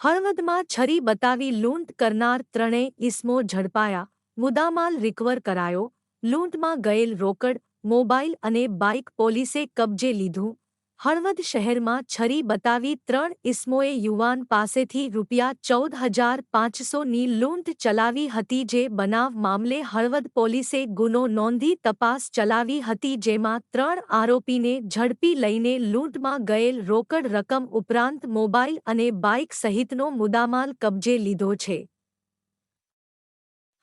હળવદમાં છરી બતાવી લૂંટ કરનાર ત્રણેય ઇસમો ઝડપાયા, મુદ્દામાલ રિકવર કરાયો, લૂંટમાં ગયેલ રોકડ, મોબાઈલ અને બાઇક પોલીસે કબજે લીધું. હળવદ શહેરમાં છરી બતાવી ત્રણ ઇસમોએ યુવાન પાસેથી રૂપિયા ચૌદ હજાર પાંચસોની લૂંટ ચલાવી હતી જે બનાવ મામલે હળવદ પોલીસે ગુનો નોંધી તપાસ ચલાવી હતી જેમાં ત્રણ આરોપીને ઝડપી લઈને લૂંટમાં ગયેલ રોકડ રકમ ઉપરાંત મોબાઈલ અને બાઇક સહિતનો મુદ્દામાલ કબજે લીધો છે.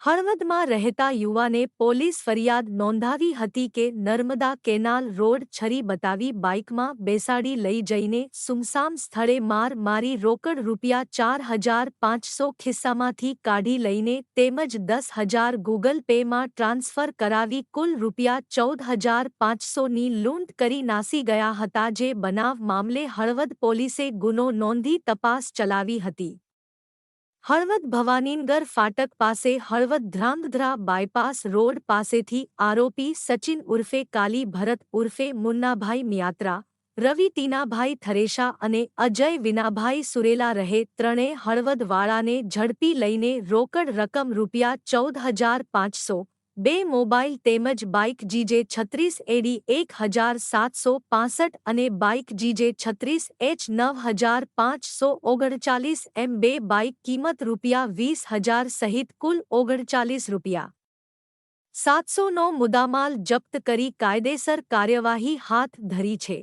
હળવદમાં રહેતા યુવાને પોલીસ ફરિયાદ નોંધાવી હતી કે નર્મદા કેનાલ રોડ છરી બતાવી બાઇકમાં બેસાડી લઈ જઈને સુમસામ સ્થળે માર મારી રોકડ રૂપિયા ચાર હજાર પાંચસો ખિસ્સામાંથી કાઢી લઈને તેમજ દસ હજાર ગૂગલ પેમાં ટ્રાન્સફર કરાવી કુલ રૂપિયા ચૌદ હજાર પાંચસોની લૂંટ કરી નાસી ગયા હતા, જે બનાવ મામલે હળવદ પોલીસે ગુનો નોંધી તપાસ ચલાવી હતી. હળવદ ભવાનીનગર ફાટક પાસે હળવદ ધ્રાંગધ્રા બાયપાસ રોડ પાસેથી આરોપી સચિન ઉર્ફે કાલી ભરત ઉર્ફે મુન્નાભાઈ મિયાત્રા, રવિ ટીનાભાઈ થરેશા અને અજય વિનાભાઈ સુરેલા રહે ત્રણે હળવદવાળાને ઝડપી લઈને રોકડ રકમ રૂપિયા ચૌદ હજાર પાંચસો બે મોબાઈલ તેમજ બાઇક જીજે છત્રીસ એડી એક હજાર સાતસો પાસઠ અને બાઇક જીજે છત્રીસ એચ નવ હજાર પાંચસો ઓગણચાલીસ એમ બે બાઇક કિંમત રૂપિયા વીસ હજાર સહિત કુલ ઓગણચાલીસ રૂપિયા. સાતસોનો મુદ્દામાલ જપ્ત કરી કાયદેસર કાર્યવાહી હાથ ધરી છે.